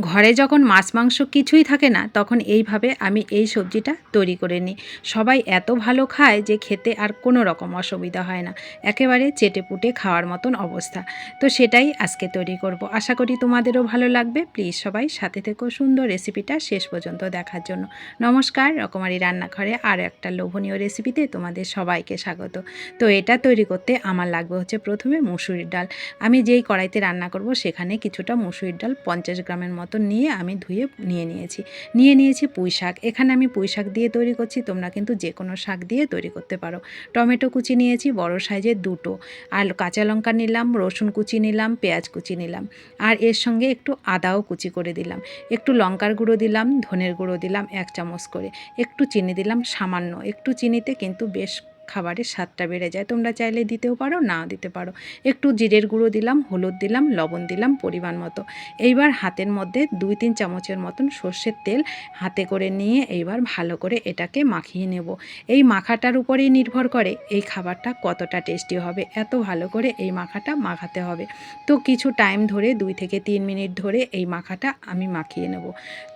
ঘরে যখন মাছ, মাংস কিছুই থাকে না, তখন এইভাবে আমি এই সবজিটা তৈরি করে নিই। সবাই এত ভালো খায় যে খেতে আর কোনো রকম অসুবিধা হয় না। একেবারে চেটে পুটে খাওয়ার মতন অবস্থা। তো সেটাই আজকে তৈরি করব। আশা করি তোমাদেরও ভালো লাগবে। প্লিজ সবাই সাথে থেকো সুন্দর রেসিপিটা শেষ পর্যন্ত দেখার জন্য। নমস্কার, রকমারি রান্নাঘরে আর একটা লোভনীয় রেসিপিতে তোমাদের সবাইকে স্বাগত। তো এটা তৈরি করতে আমার লাগবে হচ্ছে প্রথমে মুসুরির ডাল। আমি যেই কড়াইতে রান্না করব সেখানে কিছুটা মুসুরির ডাল পঞ্চাশ গ্রামের মতন নিয়ে আমি ধুয়ে নিয়ে নিয়েছি। নিয়ে নিয়েছি পুঁই শাক। এখানে আমি পুঁই শাক দিয়ে তৈরি করছি, তোমরা কিন্তু যে কোনো শাক দিয়ে তৈরি করতে পারো। টমেটো কুচি নিয়েছি, বড় সাইজের দুটো। আর কাঁচা লঙ্কা নিলাম, রসুন কুচি নিলাম, পেঁয়াজ কুচি নিলাম। আর এর সঙ্গে একটু আদাও কুচি করে দিলাম। একটু লঙ্কার গুঁড়ো দিলাম, ধনের গুঁড়ো দিলাম, এক চামচ করে। একটু চিনি দিলাম, সামান্য। একটু চিনিতে কিন্তু বেশ খাবারের স্বাদটা বেড়ে যায়। তোমরা চাইলে দিতেও পারো না দিতে পারো। একটু জিরের গুঁড়ো দিলাম, হলুদ দিলাম, লবণ দিলাম পরিমাণ মতো। এইবার হাতের মধ্যে দুই তিন চামচের মতন সর্ষের তেল হাতে করে নিয়ে এইবার ভালো করে এটাকে মাখিয়ে নেব। এই মাখাটার উপরেই নির্ভর করে এই খাবারটা কতটা টেস্টি হবে। এত ভালো করে এই মাখাটা মাখাতে হবে। তো কিছু টাইম ধরে, দুই থেকে তিন মিনিট ধরে এই মাখাটা আমি মাখিয়ে নেব।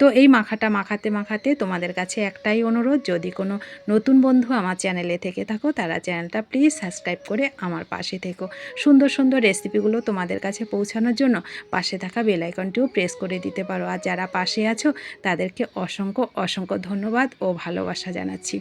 তো এই মাখাটা মাখাতে মাখাতে তোমাদের কাছে একটাই অনুরোধ, যদি কোনো নতুন বন্ধু আমার চ্যানেলে থেকে থাকো তারা চ্যানেলটা প্লিজ সাবস্ক্রাইব করে আমার পাশে থেকো। সুন্দর সুন্দর রেসিপিগুলো তোমাদের কাছে পৌঁছানোর জন্য পাশে থাকা বেলাইকনটিও প্রেস করে দিতে পারো। আর যারা পাশে আছো, তাদেরকে অসংখ্য অসংখ্য ধন্যবাদ ও ভালোবাসা জানাচ্ছি।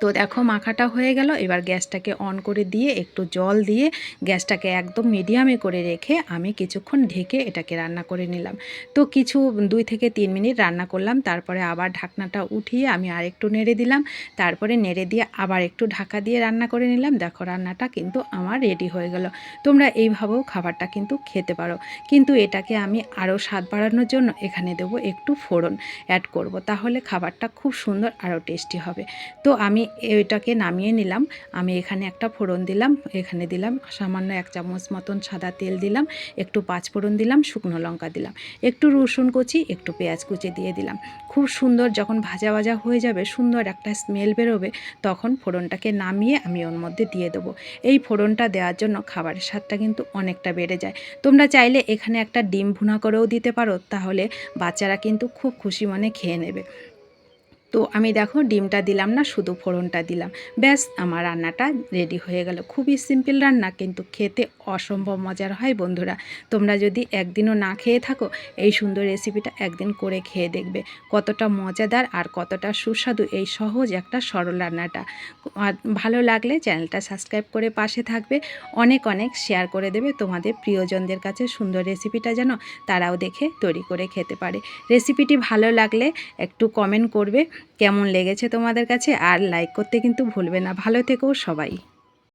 তো দেখো মাখাটা হয়ে গেল। এবার গ্যাসটাকে অন করে দিয়ে, একটু জল দিয়ে গ্যাসটাকে একদম মিডিয়ামে করে রেখে আমি কিছুক্ষণ ঢেকে এটাকে রান্না করে নিলাম। তো কিছু দুই থেকে তিন মিনিট রান্না করলাম। তারপরে আবার ঢাকনাটা উঠিয়ে আমি আর একটু নেড়ে দিলাম। তারপরে নেড়ে দিয়ে আবার একটু ঢাকা দিয়ে রান্না করে নিলাম। দেখো রান্নাটা কিন্তু আমার রেডি হয়ে গেল। তোমরা এইভাবেও খাবারটা কিন্তু খেতে পারো। কিন্তু এটাকে আমি আরও স্বাদ বাড়ানোর জন্য এখানে দেবো একটু ফোড়ন অ্যাড করব। তাহলে খাবারটা খুব সুন্দর আরও টেস্টি হবে। তো আমি এটাকে নামিয়ে নিলাম। আমি এখানে একটা ফোড়ন দিলাম, এখানে দিলাম সামান্য এক চামচ মতন সাদা তেল দিলাম, একটু পাঁচ ফোড়ন দিলাম, শুকনো লঙ্কা দিলাম, একটু রসুন কুচি, একটু পেঁয়াজ কুচি দিয়ে দিলাম। খুব সুন্দর যখন ভাজা ভাজা হয়ে যাবে, সুন্দর একটা স্মেল বেরোবে, তখন ফোড়নটাকে নামিয়ে আমি ওর মধ্যে দিয়ে দেবো। এই ফোড়নটা দেওয়ার জন্য খাবারের স্বাদটা কিন্তু অনেকটা বেড়ে যায়। তোমরা চাইলে এখানে একটা ডিম ভুনা করেও দিতে পারো, তাহলে বাচ্চারা কিন্তু খুব খুশি মনে খেয়ে নেবে। তো আমি দেখো ডিমটা দিলাম না, শুধু ফোড়নটা দিলাম। ব্যাস, আমার রান্নাটা রেডি হয়ে গেল। খুবই সিম্পল রান্না, কিন্তু খেতে অসম্ভব মজার হয় বন্ধুরা। তোমরা যদি একদিনও না খেয়ে থাকো, এই সুন্দর রেসিপিটা একদিন করে খেয়ে দেখবে। কতটা মজাদার আর কতটা সুস্বাদু এই সহজ একটা সরল রান্নাটা। আর ভালো লাগলে চ্যানেলটা সাবস্ক্রাইব করে পাশে থাকবে। অনেক অনেক শেয়ার করে দেবে তোমাদের প্রিয়জনদের কাছে সুন্দর রেসিপিটা যেন তারাও দেখে তৈরি করে খেতে পারে। রেসিপিটি ভালো লাগলে একটু কমেন্ট করবে। কেমন লেগেছে তোমাদের কাছে? আর লাইক করতে কিন্তু ভুলবে না। ভালো থেকো সবাই।